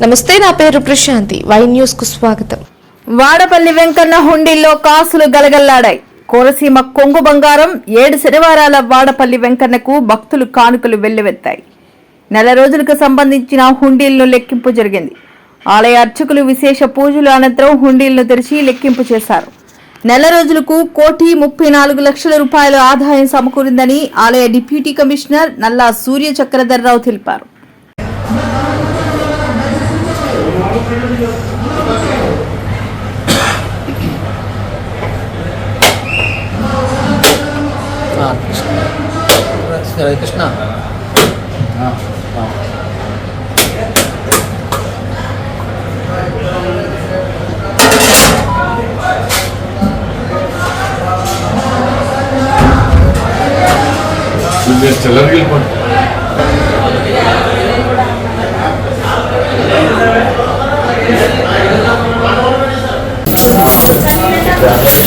నమస్తే నా పేరు ప్రశాంతి. వై న్యూస్కు స్వాగతం. వాడపల్లి వెంకన్న హుండీల్లో కాసులు గలగల్లాడాయి. కోనసీమ కొంగు బంగారం ఏడు శనివారాల వాడపల్లి వెంకన్నకు భక్తులు కానుకలు వెల్లువెత్తాయి. నెల రోజులకు సంబంధించిన హుండీలను లెక్కింపు జరిగింది. ఆలయ అర్చకులు విశేష పూజలు అనంతరం హుండీలను తెరిచి లెక్కింపు చేశారు. నెల రోజులకు కోటి ముప్పై నాలుగు లక్షల రూపాయల ఆదాయం సమకూరిందని ఆలయ డిప్యూటీ కమిషనర్ నల్లా సూర్య చక్రధర్రావు తెలిపారు. Krishna. Ah, ah. Is there a cellar wheel? Oh.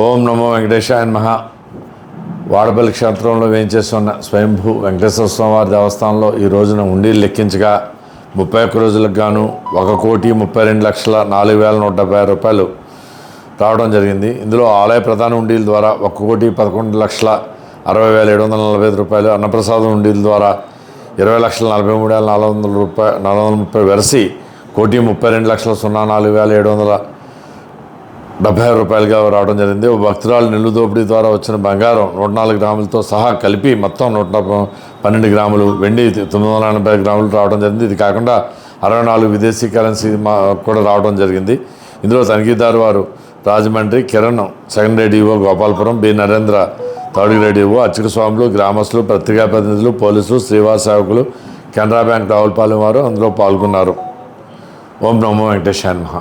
ఓం నమో వెంకటేశాయ మహా వాడపల్లి క్షేత్రంలో వేయించేస్తున్న స్వయంభూ వెంకటేశ్వర స్వామివారి దేవస్థానంలో ఈ రోజున ఉండీలు లెక్కించగా ముప్పై ఒక్క రోజులకు గాను ఒక కోటి ముప్పై రెండు లక్షల నాలుగు వేల నూట డెబ్బై ఆరు రూపాయలు రావడం జరిగింది. ఇందులో ఆలయ ప్రధాన ఉండీల ద్వారా ఒక కోటి పదకొండు లక్షల అరవై వేల ఏడు వందల నలభై ఐదు రూపాయలు అన్నప్రసాదం ఉండీల ద్వారా ఇరవై లక్షల నలభై మూడు వేల నాలుగు వందల రూపాయ నాలుగు వందల ముప్పై వెరసి కోటి ముప్పై రెండు లక్షల సున్నా నాలుగు వేల ఏడు వందల డెబ్బై ఆరు రూపాయలుగా రావడం జరిగింది. ఓ భక్తురాలు నెల్లు దోపిడీ ద్వారా వచ్చిన బంగారం నూట నాలుగు గ్రాములతో సహా కలిపి మొత్తం నూట పన్నెండు గ్రాములు వెండి తొమ్మిది వందల ఎనభై గ్రాములు రావడం జరిగింది. ఇది కాకుండా అరవై నాలుగు విదేశీ కరెన్సీ మా- కూడా రావడం జరిగింది. ఇందులో తనిఖీదారు వారు Rajahmundry Kiran second radio Gopalapuram B Narendra third radio అర్చక స్వాములు గ్రామస్తులు పత్రికా ప్రతినిధులు పోలీసులు శ్రీవాస సేవకులు కెనరా బ్యాంక్ రావులపాలెం వారు అందులో పాల్గొన్నారు. ఓం నమో వెంకటేశాయ మహా